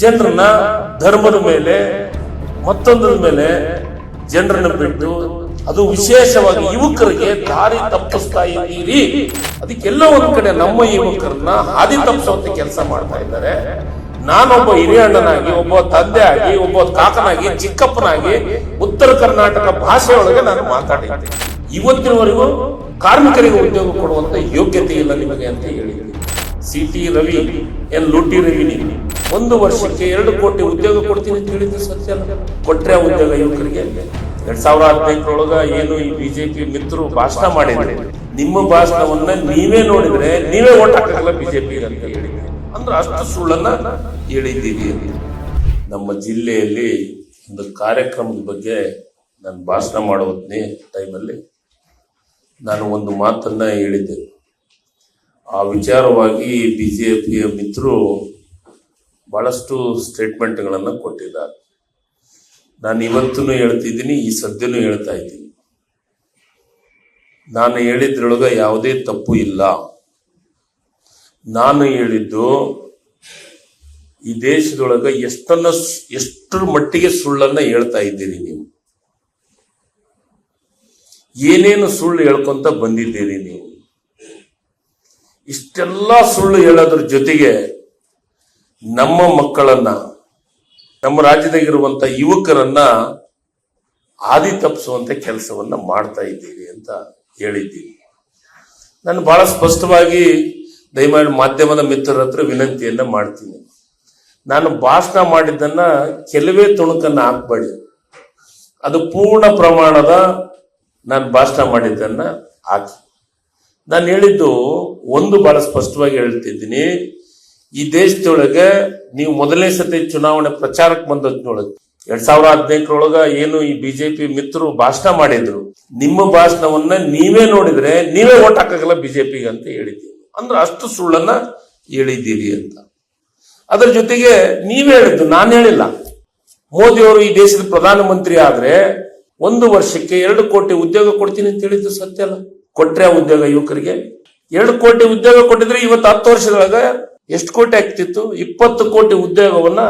ಜನರನ್ನ ಧರ್ಮದ ಮೇಲೆ, ಮತ್ತೊಂದರ ಮೇಲೆ ಜನರನ್ನ ಬಿಟ್ಟು, ಅದು ವಿಶೇಷವಾಗಿ ಯುವಕರಿಗೆ ದಾರಿ ತಪ್ಪಿಸ್ತಾ ಇದ್ದೀರಿ. ಅದಕ್ಕೆಲ್ಲ ಒಂದು ಕಡೆ ನಮ್ಮ ಯುವಕರನ್ನ ಹಾದಿ ತಪ್ಪಿಸುವಂತ ಕೆಲಸ ಮಾಡ್ತಾ ಇದ್ದಾರೆ. ನಾನೊಬ್ಬ ಹಿರಿಯ ಅಣ್ಣನಾಗಿ ಒಬ್ಬ ತಂದೆ ಆಗಿ ಒಬ್ಬ ಕಾಕನಾಗಿ, ಚಿಕ್ಕಪ್ಪನಾಗಿ ಉತ್ತರ ಕರ್ನಾಟಕ ಭಾಷೆಯೊಳಗೆ ನಾನು ಮಾತಾಡಿದ್ದೆ. ಇವತ್ತಿನವರೆಗೂ ಕಾರ್ಮಿಕರಿಗೆ ಉದ್ಯೋಗ ಕೊಡುವಂತ ಯೋಗ್ಯತೆ ಇಲ್ಲ ನಿಮಗೆ ಅಂತ ಹೇಳಿದ್ದೀನಿ ಸಿ ಟಿ ರವಿ ಏನ್ ಲೂಟಿ ರವಿ ನೀವು. ಒಂದು ವರ್ಷಕ್ಕೆ ಎರಡು ಕೋಟಿ ಉದ್ಯೋಗ ಕೊಡ್ತೀನಿ ಅಂತ ಹೇಳಿದ್ದು ಸತ್ಯ ಕೊಟ್ಟರೆ ಉದ್ಯೋಗ ಯುವಕರಿಗೆ ಎರಡ್ ಸಾವಿರ ಹದಿನೈದರೊಳಗ ಏನು ಈ ಬಿಜೆಪಿ ಮಿತ್ರರು ಭಾಷಣ ಮಾಡಿದ್ರೆ. ನಿಮ್ಮ ಭಾಷಣವನ್ನ ನೀವೇ ನೋಡಿದ್ರೆ ನೀವೇ ಓಟ್ ಹಾಕಲ್ಲ ಬಿಜೆಪಿ ಅಂತ ಹೇಳಿದ್ರಿ. ಅಂದ್ರೆ ಅಷ್ಟು ಸುಳ್ಳನ್ನ ಹೇಳಿದ್ದೀವಿ. ನಮ್ಮ ಜಿಲ್ಲೆಯಲ್ಲಿ ಒಂದು ಕಾರ್ಯಕ್ರಮದ ಬಗ್ಗೆ ನಾನು ಭಾಷಣ ಮಾಡೋ ಟೈಮಲ್ಲಿ ನಾನು ಒಂದು ಮಾತನ್ನ ಹೇಳಿದ್ದೆ. ಆ ವಿಚಾರವಾಗಿ ಬಿಜೆಪಿಯ ಮಿತ್ರರು ಬಹಳಷ್ಟು ಸ್ಟೇಟ್ಮೆಂಟ್ಗಳನ್ನು ಕೊಟ್ಟಿದ್ದಾರೆ. ನಾನು ಇವತ್ತೂ ಹೇಳ್ತಿದ್ದೀನಿ, ಈ ಸದ್ಯನೂ ಹೇಳ್ತಾ ಇದ್ದೀನಿ. ನಾನು ಹೇಳಿದ್ರೊಳಗ ಯಾವುದೇ ತಪ್ಪು ಇಲ್ಲ. ನಾನು ಹೇಳಿದ್ದು, ಈ ದೇಶದೊಳಗ ಎಷ್ಟನ್ನ ಎಷ್ಟರ ಮಟ್ಟಿಗೆ ಸುಳ್ಳನ್ನ ಹೇಳ್ತಾ ಇದ್ದೀರಿ ನೀವು? ಏನೇನು ಸುಳ್ಳು ಹೇಳ್ಕೊಂತ ಬಂದಿದ್ದೀರಿ ನೀವು? ಇಷ್ಟೆಲ್ಲ ಸುಳ್ಳು ಹೇಳೋದ್ರ ಜೊತೆಗೆ ನಮ್ಮ ಮಕ್ಕಳನ್ನ, ನಮ್ಮ ರಾಜ್ಯದಾಗಿರುವಂತ ಯುವಕರನ್ನ ಆದಿ ತಪ್ಪಿಸುವಂತ ಕೆಲಸವನ್ನ ಮಾಡ್ತಾ ಇದ್ದೀರಿ ಅಂತ ಹೇಳಿದ್ದೀನಿ ನಾನು ಬಹಳ ಸ್ಪಷ್ಟವಾಗಿ ದಯಮಾಡಿ ಮಾಧ್ಯಮದ ಮಿತ್ರರ ಹತ್ರ ವಿನಂತಿಯನ್ನ ಮಾಡ್ತೀನಿ. ನಾನು ಭಾಷಣ ಮಾಡಿದ್ದನ್ನ ಕೆಲವೇ ತುಣುಕನ್ನ ಹಾಕ್ಬೇಡಿ. ಅದು ಪೂರ್ಣ ಪ್ರಮಾಣದ ನಾನು ಭಾಷಣ ಮಾಡಿದ್ದನ್ನ ಹಾಕಿ. ನಾನು ಹೇಳಿದ್ದು ಒಂದು ಬಹಳ ಸ್ಪಷ್ಟವಾಗಿ ಹೇಳ್ತಿದ್ದೀನಿ. ಈ ದೇಶದೊಳಗೆ ನೀವು ಮೊದಲನೇ ಸತಿ ಚುನಾವಣೆ ಪ್ರಚಾರಕ್ಕೆ ಬಂದದ್ನೊಳಗೆ ಎರಡ್ ಸಾವಿರ ಹದಿನೆಂಟರೊಳಗ ಏನು ಈ ಬಿಜೆಪಿ ಮಿತ್ರರು ಭಾಷಣ ಮಾಡಿದ್ರು. ನಿಮ್ಮ ಭಾಷಣವನ್ನ ನೀವೇ ನೋಡಿದ್ರೆ ನೀವೇ ಓಟ್ ಹಾಕಲ್ಲ ಬಿಜೆಪಿಗೆ ಅಂತ ಹೇಳಿದ್ದೀವಿ. ಅಂದ್ರೆ ಅಷ್ಟು ಸುಳ್ಳನ್ನ ಹೇಳಿದ್ದೀರಿ ಅಂತ. ಅದರ ಜೊತೆಗೆ ನೀವೇ ಹೇಳಿದ್ದು, ನಾನು ಹೇಳಿಲ್ಲ. ಮೋದಿಯವರು ಈ ದೇಶದ ಪ್ರಧಾನಮಂತ್ರಿ ಆದ್ರೆ ಒಂದು ವರ್ಷಕ್ಕೆ ಎರಡು ಕೋಟಿ ಉದ್ಯೋಗ ಕೊಡ್ತೀನಿ ಅಂತ ಹೇಳಿದ್ದು ಸತ್ಯ ಅಲ್ಲ. ಕೊಟ್ರೆ ಉದ್ಯೋಗ ಯುವಕರಿಗೆ. ಎರಡು ಕೋಟಿ ಉದ್ಯೋಗ ಕೊಟ್ಟಿದ್ರೆ ಇವತ್ತು ಹತ್ತು ವರ್ಷದೊಳಗ ಎಷ್ಟು ಕೋಟಿ ಆಗ್ತಿತ್ತು? ಇಪ್ಪತ್ತು ಕೋಟಿ ಉದ್ಯೋಗವನ್ನ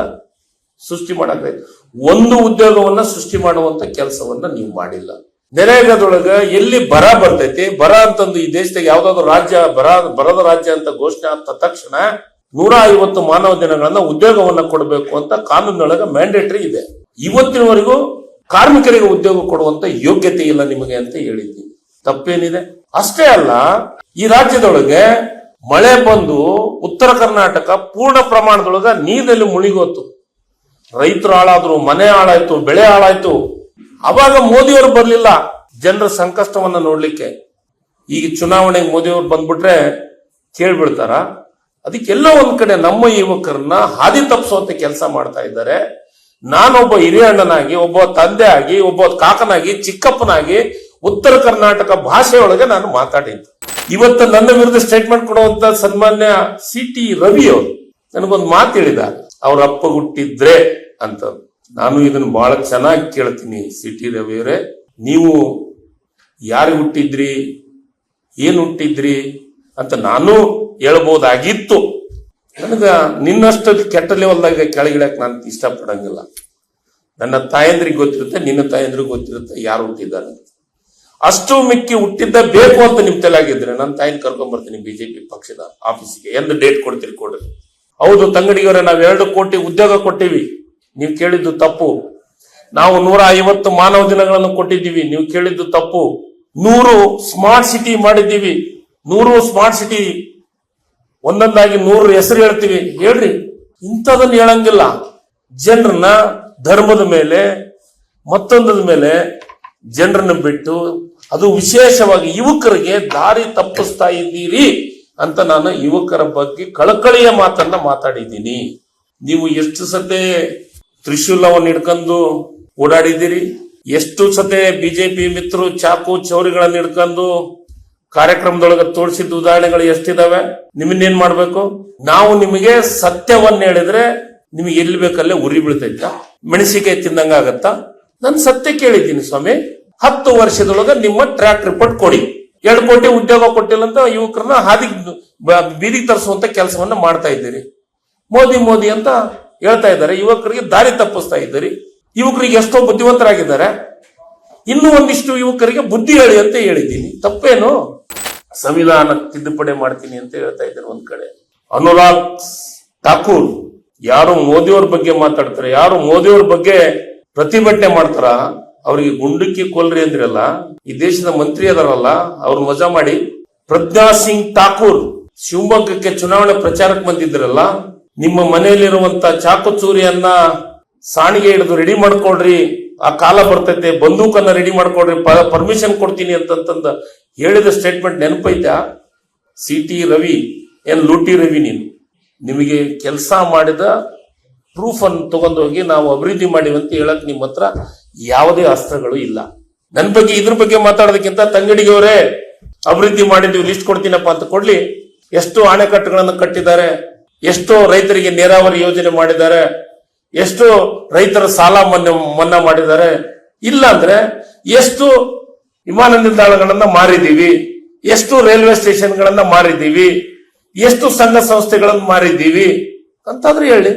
ಸೃಷ್ಟಿ ಮಾಡಕ್ಕಾಯ್ತು ಒಂದು ಉದ್ಯೋಗವನ್ನ ಸೃಷ್ಟಿ ಮಾಡುವಂತ ಕೆಲಸವನ್ನ ನೀವು ಮಾಡಿಲ್ಲ. ನೆರೆಗದೊಳಗ ಎಲ್ಲಿ ಬರ ಬರ್ತೈತಿ? ಬರ ಅಂತಂದು ಈ ದೇಶದಾಗ ಯಾವ್ದಾದ್ರು ರಾಜ್ಯ ಬರ, ಬರದ ರಾಜ್ಯ ಅಂತ ಘೋಷಣೆ ಆದ ತಕ್ಷಣ ನೂರ ಐವತ್ತು ಮಾನವ ದಿನಗಳನ್ನ ಉದ್ಯೋಗವನ್ನ ಕೊಡಬೇಕು ಅಂತ ಕಾನೂನೊಳಗ ಮ್ಯಾಂಡೇಟರಿ ಇದೆ. ಇವತ್ತಿನವರೆಗೂ ಕಾರ್ಮಿಕರಿಗೆ ಉದ್ಯೋಗ ಕೊಡುವಂತ ಯೋಗ್ಯತೆ ಇಲ್ಲ ನಿಮಗೆ ಅಂತ ಹೇಳಿದ್ದೀನಿ. ತಪ್ಪೇನಿದೆ? ಅಷ್ಟೇ ಅಲ್ಲ, ಈ ರಾಜ್ಯದೊಳಗೆ ಮಳೆ ಬಂದು ಉತ್ತರ ಕರ್ನಾಟಕ ಪೂರ್ಣ ಪ್ರಮಾಣದೊಳಗ ನೀರಲ್ಲಿ ಮುಳುಗೋತು. ರೈತರು ಹಾಳಾದ್ರು, ಮನೆ ಹಾಳಾಯ್ತು, ಬೆಳೆ ಹಾಳಾಯ್ತು. ಅವಾಗ ಮೋದಿಯವರು ಬರಲಿಲ್ಲ. ಜನರ ಸಂಕಷ್ಟವನ್ನ ನೋಡ್ಲಿಕ್ಕೆ. ಈಗ ಚುನಾವಣೆಗೆ ಮೋದಿಯವರು ಬಂದ್ಬಿಟ್ರೆ ಕೇಳ್ಬಿಡ್ತಾರ. ಅದಕ್ಕೆಲ್ಲೋ ಒಂದ್ ಕಡೆ ನಮ್ಮ ಯುವಕರನ್ನ ಹಾದಿ ತಪ್ಪಿಸುವಂತ ಕೆಲಸ ಮಾಡ್ತಾ ಇದ್ದಾರೆ. ನಾನೊಬ್ಬ ಹಿರಿಯಣ್ಣನಾಗಿ ಒಬ್ಬ ತಂದೆ ಆಗಿ, ಒಬ್ಬ ಕಾಕನಾಗಿ, ಚಿಕ್ಕಪ್ಪನಾಗಿ ಉತ್ತರ ಕರ್ನಾಟಕ ಭಾಷೆಯೊಳಗೆ ನಾನು ಮಾತಾಡಿದ್ದು. ಇವತ್ತು ನನ್ನ ವಿರುದ್ಧ ಸ್ಟೇಟ್ಮೆಂಟ್ ಕೊಡುವಂತ ಸನ್ಮಾನ್ಯ ಸಿ ಟಿ ರವಿ ಅವರು ನನಗೊಂದು ಮಾತು ಹೇಳಿದ. ಅವ್ರ ಅಪ್ಪ ಹುಟ್ಟಿದ್ರೆ ಅಂತ. ನಾನು ಇದನ್ನು ಬಹಳ ಚೆನ್ನಾಗಿ ಕೇಳ್ತೀನಿ ಸಿ ಟಿ ರವಿ ಅವರೇ. ನೀವು ಯಾರು ಹುಟ್ಟಿದ್ರಿ? ಏನು ಹುಟ್ಟಿದ್ರಿ? ಅಂತ ನಾನು ಹೇಳ್ಬೋದಾಗಿತ್ತು. ನನಗ ನಿನ್ನಷ್ಟು ಕೆಟ್ಟ ಲೆವೆಲ್ದಾಗ ಕೆಳಗಿಡಕ್ ನಾನು ಇಷ್ಟಪಡಂಗಿಲ್ಲ. ನನ್ನ ತಾಯಂದ್ರಿಗೆ ಗೊತ್ತಿರುತ್ತೆ, ನಿನ್ನ ತಾಯಂದ್ರಿಗೆ ಗೊತ್ತಿರುತ್ತೆ ಯಾರು ಹುಟ್ಟಿದ್ದಾರೆ ಅಂತ. ಅಷ್ಟು ಮಿಕ್ಕಿ ಹುಟ್ಟಿದ್ದ ಬೇಕು ಅಂತ ನಿಮ್ ತಲೆಯಾಗಿದ್ರೆ ನನ್ನ ತಾಯಿನ ಕರ್ಕೊಂಡ್ ಬರ್ತೀನಿ ಬಿಜೆಪಿ ಪಕ್ಷದ ಆಫೀಸಿಗೆ. ಎಂದು ಡೇಟ್ ಕೊಡ್ತೀರಿ ಕೊಡ್ರಿ. ಹೌದು, ತಂಗಡಿಯವರೇ, ನಾವ್ ಎರಡು ಕೋಟಿ ಉದ್ಯೋಗ ಕೊಟ್ಟಿವಿ. ನೀವು ಕೇಳಿದ್ದು ತಪ್ಪು. ನಾವು ನೂರ ಐವತ್ತು ಮಾನವ ದಿನಗಳನ್ನು ಕೊಟ್ಟಿದ್ದೀವಿ. ನೀವು ಕೇಳಿದ್ದು ತಪ್ಪು. ನೂರು ಸ್ಮಾರ್ಟ್ ಸಿಟಿ ಮಾಡಿದ್ದೀವಿ. ನೂರು ಸ್ಮಾರ್ಟ್ ಸಿಟಿ ಒಂದೊಂದಾಗಿ ನೂರು ಹೆಸರು ಹೇಳ್ತೀವಿ. ಹೇಳ್ರಿ, ಇಂಥದನ್ನ ಹೇಳಂಗಿಲ್ಲ. ಜನರನ್ನ ಧರ್ಮದ ಮೇಲೆ ಮತ್ತೊಂದದ ಮೇಲೆ ಜನರನ್ನ ಬಿಟ್ಟು ಅದು ವಿಶೇಷವಾಗಿ ಯುವಕರಿಗೆ ದಾರಿ ತಪ್ಪಿಸ್ತಾ ಇದ್ದೀರಿ ಅಂತ ನಾನು ಯುವಕರ ಬಗ್ಗೆ ಕಳಕಳಿಯ ಮಾತನ್ನ ಮಾತಾಡಿದ್ದೀನಿ. ನೀವು ಎಷ್ಟು ಸತೆ ತ್ರಿಶೂಲವನ್ನು ಹಿಡ್ಕೊಂಡು ಓಡಾಡಿದ್ದೀರಿ? ಎಷ್ಟು ಸತೆ ಬಿಜೆಪಿ ಮಿತ್ರರು ಚಾಕು ಚೌರಿಗಳನ್ನ ಹಿಡ್ಕೊಂಡು ಕಾರ್ಯಕ್ರಮದೊಳಗೆ ತೋರಿಸಿದ ಉದಾಹರಣೆಗಳು ಎಷ್ಟಿದಾವೆ? ನಿಮ್ಮನ್ನೇನ್ ಮಾಡ್ಬೇಕು? ನಾವು ನಿಮಗೆ ಸತ್ಯವನ್ನ ಹೇಳಿದ್ರೆ ನಿಮಗೆ ಎಲ್ಲಿ ಬೇಕಲ್ಲೇ ಉರಿ ಬೀಳ್ತೈತ. ಮೆಣಸಿಕಾಯಿ ತಿಂದಂಗ ಆಗತ್ತಾ ನಾನು ಸತ್ಯ ಕೇಳಿದ್ದೀನಿ ಸ್ವಾಮಿ. ಹತ್ತು ವರ್ಷದೊಳಗೆ ನಿಮ್ಮ ಟ್ರ್ಯಾಕ್ ರಿಪೋರ್ಟ್ ಕೊಡಿ. ಎರಡು ಕೋಟಿ ಉದ್ಯೋಗ ಕೊಟ್ಟಿಲ್ಲ ಅಂತ ಯುವಕರನ್ನ ಹಾದಿ ಬೀದಿಗೆ ತರಿಸುವಂತ ಕೆಲಸವನ್ನ ಮಾಡ್ತಾ ಇದ್ದೀರಿ. ಮೋದಿ ಮೋದಿ ಅಂತ ಹೇಳ್ತಾ ಇದ್ದಾರೆ. ಯುವಕರಿಗೆ ದಾರಿ ತಪ್ಪಿಸ್ತಾ ಇದ್ದೀರಿ. ಯುವಕರಿಗೆ ಎಷ್ಟೋ ಬುದ್ಧಿವಂತರಾಗಿದ್ದಾರೆ. ಇನ್ನೂ ಒಂದಿಷ್ಟು ಯುವಕರಿಗೆ ಬುದ್ಧಿ ಹೇಳಿ ಅಂತ ಹೇಳಿದ್ದೀನಿ. ತಪ್ಪೇನು? ಸಂವಿಧಾನ ತಿದ್ದುಪಡಿ ಮಾಡ್ತೀನಿ ಅಂತ ಹೇಳ್ತಾ ಇದ್ದಾರೆ ಒಂದ್ ಕಡೆ. ಅನುರಾಗ್ ಠಾಕೂರ್, ಯಾರು ಮೋದಿಯವ್ರ ಬಗ್ಗೆ ಮಾತಾಡ್ತಾರೆ, ಯಾರು ಮೋದಿಯವ್ರ ಬಗ್ಗೆ ಪ್ರತಿಭಟನೆ ಮಾಡ್ತಾರ? ಅವರಿಗೆ ಗುಂಡುಕ್ಕಿ ಕೊಲ್ರಿ ಅಂದ್ರಲ್ಲ, ಈ ದೇಶದ ಮಂತ್ರಿ ಅದಾರಲ್ಲ, ಅವ್ರು ಮಜಾ ಮಾಡಿ, ಪ್ರಜ್ಞಾ ಸಿಂಗ್ ಠಾಕೂರ್ ಶಿವಮೊಗ್ಗಕ್ಕೆ ಚುನಾವಣೆ ಪ್ರಚಾರಕ್ಕೆ ಬಂದಿದ್ರಲ್ಲ, ನಿಮ್ಮ ಮನೆಯಲ್ಲಿರುವಂತ ಚಾಕು ಚೂರಿಯನ್ನ ಸಾಣಿಗೆ ಹಿಡಿದು ರೆಡಿ ಮಾಡ್ಕೊಳ್ರಿ, ಆ ಕಾಲ ಬರ್ತೈತೆ, ಬಂದೂಕನ್ನ ರೆಡಿ ಮಾಡ್ಕೊಳ್ರಿ ಪರ್ಮಿಷನ್ ಕೊಡ್ತೀನಿ ಅಂತಂತಂದ ಹೇಳಿದ ಸ್ಟೇಟ್ಮೆಂಟ್ ನೆನಪೈತಾ ಸಿ ಟಿ ರವಿ, ಏನ್ ಲೂಟಿ ರವಿ ನೀನು? ನಿಮಗೆ ಕೆಲಸ ಮಾಡಿದ ಪ್ರೂಫ್ ಅನ್ನು ತಗೊಂಡೋಗಿ ನಾವು ಅಭಿವೃದ್ಧಿ ಮಾಡಿವಂತ ಹೇಳಕ್ ನಿಮ್ಮ ಹತ್ರ ಯಾವುದೇ ಅಸ್ತ್ರಗಳು ಇಲ್ಲ. ನನ್ನ ಬಗ್ಗೆ, ಇದ್ರ ಬಗ್ಗೆ ಮಾತಾಡೋದಕ್ಕಿಂತ ತಂಗಡಿಗವರೇ ಅಭಿವೃದ್ಧಿ ಮಾಡಿದ್ದು ನೀವು ಲಿಸ್ಟ್ ಕೊಡ್ತೀನಪ್ಪ ಅಂತ ಕೊಡ್ಲಿ. ಎಷ್ಟು ಅಣೆಕಟ್ಟುಗಳನ್ನು ಕಟ್ಟಿದ್ದಾರೆ, ಎಷ್ಟೋ ರೈತರಿಗೆ ನೀರಾವರಿ ಯೋಜನೆ ಮಾಡಿದ್ದಾರೆ, ಎಷ್ಟು ರೈತರ ಸಾಲ ಮನ್ನಾ ಮನ್ನಾ ಮಾಡಿದ್ದಾರೆ. ಇಲ್ಲ ಅಂದ್ರೆ ಎಷ್ಟು ವಿಮಾನ ನಿಲ್ದಾಣಗಳನ್ನ ಮಾರಿದ್ದೀವಿ, ಎಷ್ಟು ರೈಲ್ವೆ ಸ್ಟೇಷನ್ಗಳನ್ನ ಮಾರಿದ್ದೀವಿ, ಎಷ್ಟು ಸಂಘ ಸಂಸ್ಥೆಗಳನ್ನು ಮಾರಿದ್ದೀವಿ, ಅಂತಾದ್ರೂ ಹೇಳಿ.